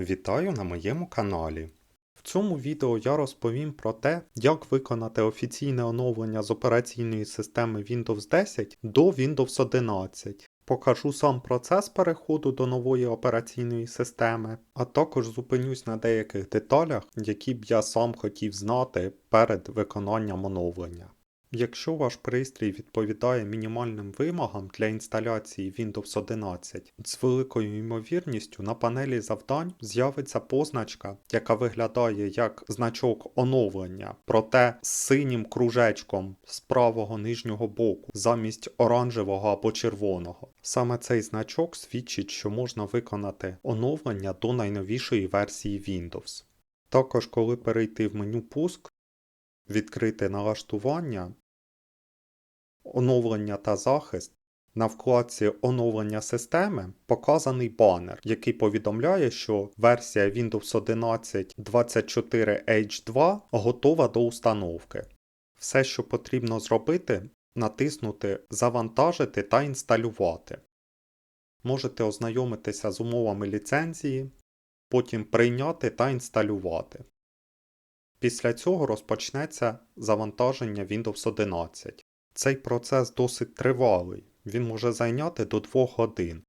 Вітаю на моєму каналі. В цьому відео я розповім про те, як виконати офіційне оновлення з операційної системи Windows 10 до Windows 11. Покажу сам процес переходу до нової операційної системи, а також зупинюсь на деяких деталях, які б я сам хотів знати перед виконанням оновлення. Якщо ваш пристрій відповідає мінімальним вимогам для інсталяції Windows 11, з великою ймовірністю на панелі завдань з'явиться позначка, яка виглядає як значок оновлення, проте з синім кружечком з правого нижнього боку замість оранжевого або червоного. Саме цей значок свідчить, що можна виконати оновлення до найновішої версії Windows. Також, коли перейти в меню Пуск, відкрити налаштування, оновлення та захист, на вкладці оновлення системи показаний банер, який повідомляє, що версія Windows 11 24H2 готова до установки. Все, що потрібно зробити, натиснути Завантажити та інсталювати. Можете ознайомитися з умовами ліцензії, потім прийняти та інсталювати. Після цього розпочнеться завантаження Windows 11. Цей процес досить тривалий, він може зайняти до 2 годин.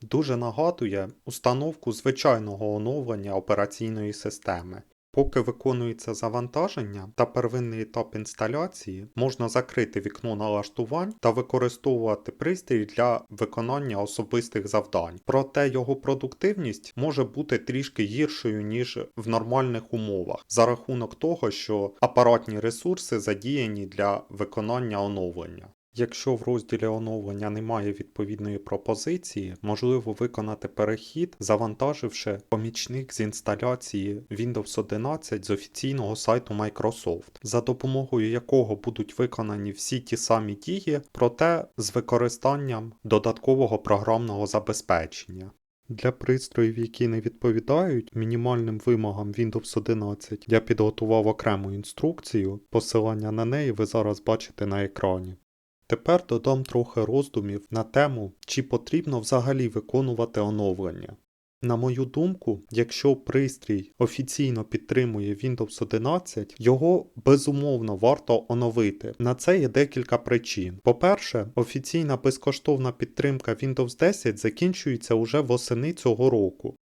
Дуже нагадує установку звичайного оновлення операційної системи. Поки виконується завантаження та первинний етап інсталяції, можна закрити вікно налаштувань та використовувати пристрій для виконання особистих завдань. Проте його продуктивність може бути трішки гіршою, ніж в нормальних умовах, за рахунок того, що апаратні ресурси задіяні для виконання оновлення. Якщо в розділі оновлення немає відповідної пропозиції, можливо виконати перехід, завантаживши помічник з інсталяції Windows 11 з офіційного сайту Microsoft, за допомогою якого будуть виконані всі ті самі дії, проте з використанням додаткового програмного забезпечення. Для пристроїв, які не відповідають мінімальним вимогам Windows 11, я підготував окрему інструкцію, посилання на неї ви зараз бачите на екрані. Тепер додам трохи роздумів на тему, чи потрібно взагалі виконувати оновлення. На мою думку, якщо пристрій офіційно підтримує Windows 11, його безумовно варто оновити. На це є декілька причин. По-перше, офіційна безкоштовна підтримка Windows 10 закінчується уже восени цього року.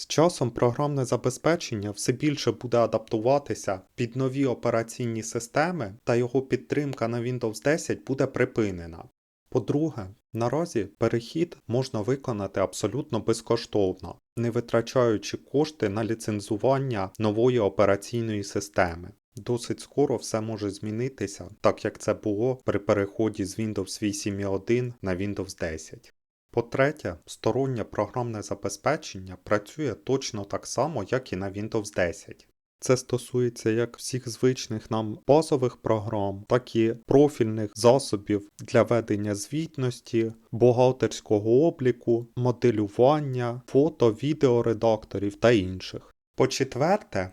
З часом програмне забезпечення все більше буде адаптуватися під нові операційні системи, та його підтримка на Windows 10 буде припинена. По-друге, наразі перехід можна виконати абсолютно безкоштовно, не витрачаючи кошти на ліцензування нової операційної системи. Досить скоро все може змінитися, так як це було при переході з Windows 8.1 на Windows 10. По-третє, стороннє програмне забезпечення працює точно так само, як і на Windows 10. Це стосується як всіх звичних нам базових програм, так і профільних засобів для ведення звітності, бухгалтерського обліку, моделювання, фото, відеоредакторів та інших. По-четверте,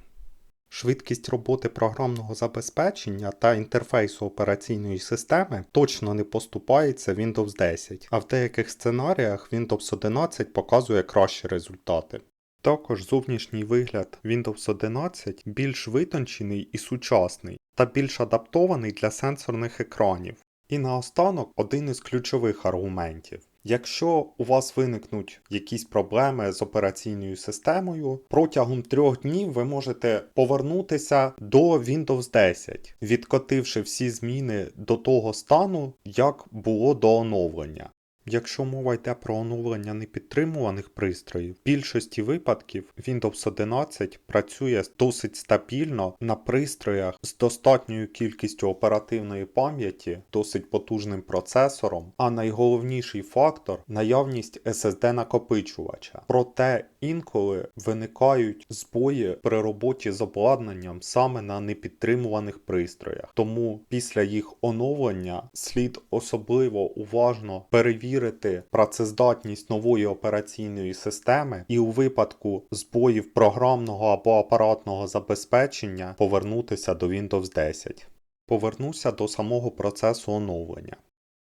Швидкість роботи програмного забезпечення та інтерфейсу операційної системи точно не поступається Windows 10, а в деяких сценаріях Windows 11 показує кращі результати. Також зовнішній вигляд Windows 11 більш витончений і сучасний та більш адаптований для сенсорних екранів. І наостанок один із ключових аргументів. Якщо у вас виникнуть якісь проблеми з операційною системою, протягом трьох днів ви можете повернутися до Windows 10, відкотивши всі зміни до того стану, як було до оновлення. Якщо мова йде про оновлення непідтримуваних пристроїв, в більшості випадків Windows 11 працює досить стабільно на пристроях з достатньою кількістю оперативної пам'яті, досить потужним процесором, а найголовніший фактор наявність SSD накопичувача. Проте інколи виникають збої при роботі з обладнанням саме на непідтримуваних пристроях. Тому після їх оновлення слід особливо уважно перевірити перевірити працездатність нової операційної системи і у випадку збоїв програмного або апаратного забезпечення повернутися до Windows 10. Повернуся до самого процесу оновлення.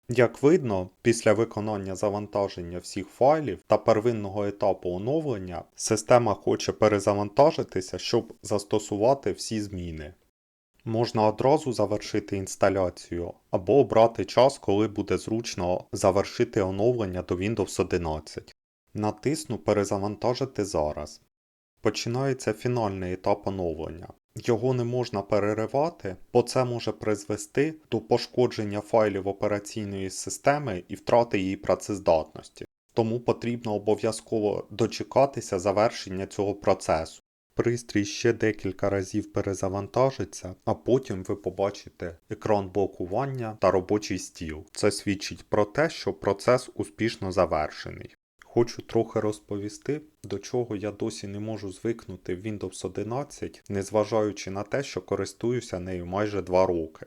Як видно, після виконання завантаження всіх файлів та первинного етапу оновлення, система хоче перезавантажитися, щоб застосувати всі зміни. Можна одразу завершити інсталяцію, або обрати час, коли буде зручно завершити оновлення до Windows 11. Натисну Перезавантажити зараз. Починається фінальний етап оновлення. Його не можна переривати, бо це може призвести до пошкодження файлів операційної системи і втрати її працездатності. Тому потрібно обов'язково дочекатися завершення цього процесу. Пристрій ще декілька разів перезавантажиться, а потім ви побачите екран блокування та робочий стіл. Це свідчить про те, що процес успішно завершений. Хочу трохи розповісти, до чого я досі не можу звикнути в Windows 11, незважаючи на те, що користуюся нею майже 2 роки.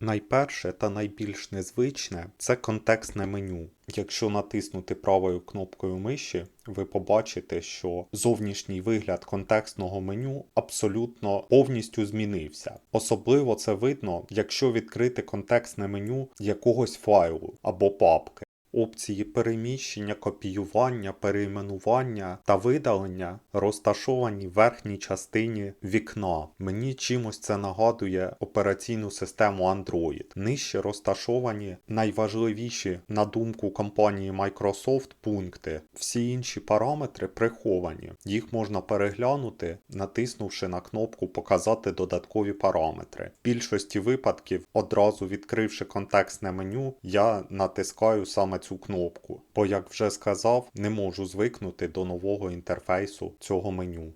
Найперше та найбільш незвичне це контекстне меню. Якщо натиснути правою кнопкою миші, ви побачите, що зовнішній вигляд контекстного меню абсолютно повністю змінився. Особливо це видно, якщо відкрити контекстне меню якогось файлу або папки. Опції переміщення, копіювання, перейменування та видалення розташовані в верхній частині вікна. Мені чимось це нагадує операційну систему Android. Нижче розташовані найважливіші, на думку компанії Microsoft, пункти. Всі інші параметри приховані. Їх можна переглянути, натиснувши на кнопку Показати додаткові параметри. В більшості випадків, одразу відкривши контекстне меню, я натискаю саме цю кнопку, бо, як вже сказав, не можу звикнути до нового інтерфейсу цього меню.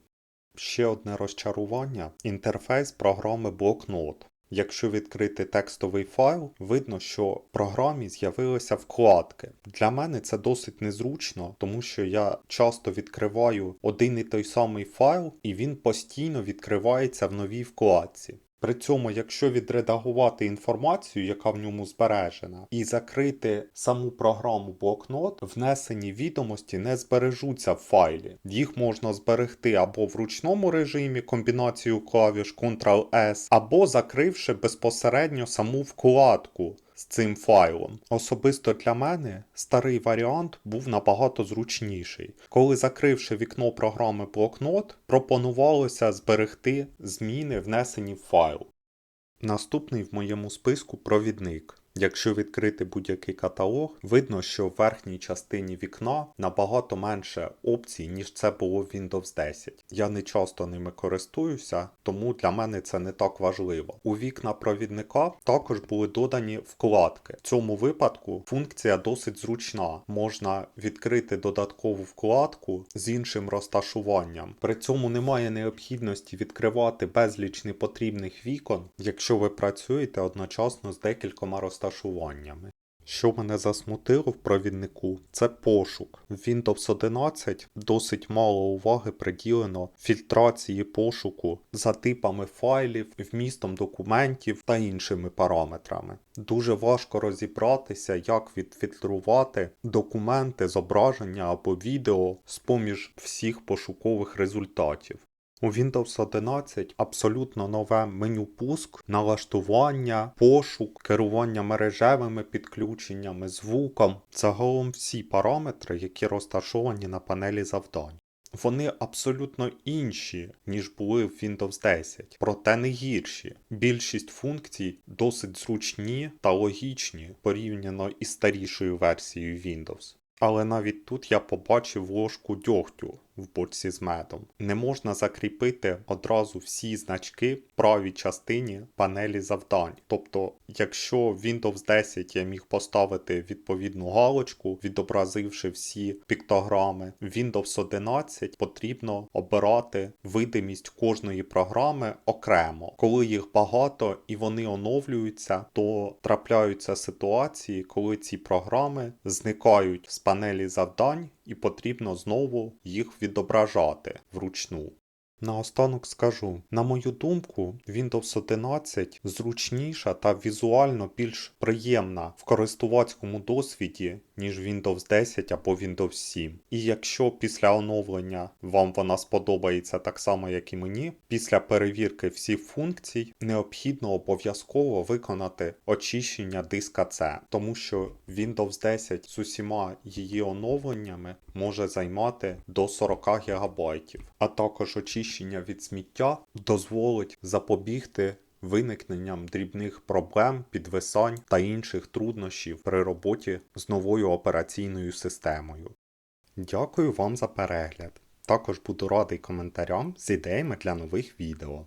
Ще одне розчарування інтерфейс програми блокнот. Якщо відкрити текстовий файл, видно, що в програмі з'явилися вкладки. Для мене це досить незручно, тому що я часто відкриваю один і той самий файл, і він постійно відкривається в новій вкладці. При цьому, якщо відредагувати інформацію, яка в ньому збережена, і закрити саму програму блокнот, внесені відомості не збережуться в файлі. Їх можна зберегти або в ручному режимі комбінацією клавіш Ctrl-S, або закривши безпосередньо саму вкладку. З цим файлом. Особисто для мене старий варіант був набагато зручніший. Коли закривши вікно програми блокнот, пропонувалося зберегти зміни, внесені в файл. Наступний в моєму списку провідник. Якщо відкрити будь-який каталог, видно, що в верхній частині вікна набагато менше опцій, ніж це було в Windows 10. Я не часто ними користуюся, тому для мене це не так важливо. У вікна провідника також були додані вкладки. В цьому випадку функція досить зручна. Можна відкрити додаткову вкладку з іншим розташуванням. При цьому немає необхідності відкривати безліч непотрібних вікон, якщо ви працюєте одночасно з декількома розташуваннями розташуваннями. Що мене засмутило в провіднику, це пошук. В Windows 11 досить мало уваги приділено фільтрації пошуку за типами файлів, вмістом документів та іншими параметрами. Дуже важко розібратися, як відфільтрувати документи, зображення або відео з поміж всіх пошукових результатів. У Windows 11 абсолютно нове меню пуск, налаштування, пошук, керування мережевими підключеннями, звуком. Загалом всі параметри, які розташовані на панелі завдань. Вони абсолютно інші, ніж були в Windows 10, проте не гірші. Більшість функцій досить зручні та логічні порівняно із старішою версією Windows. Але навіть тут я побачив ложку дьогтю в бочці з медом. Не можна закріпити одразу всі значки в правій частині панелі завдань. Тобто, якщо Windows 10 я міг поставити відповідну галочку, відобразивши всі піктограми, Windows 11 потрібно обирати видимість кожної програми окремо. Коли їх багато і вони оновлюються, то трапляються ситуації, коли ці програми зникають з панелі завдань і потрібно знову їх відображати вручну. Наостанок скажу, на мою думку, Windows 11 зручніша та візуально більш приємна в користувацькому досвіді, ніж Windows 10 або Windows 7. І якщо після оновлення вам вона сподобається так само, як і мені, після перевірки всіх функцій необхідно обов'язково виконати очищення диска C, тому що Windows 10 з усіма її оновленнями може займати до 40 ГБ, а також очищення від сміття дозволить запобігти виникненням дрібних проблем, підвисань та інших труднощів при роботі з новою операційною системою. Дякую вам за перегляд. Також буду радий коментарям з ідеями для нових відео.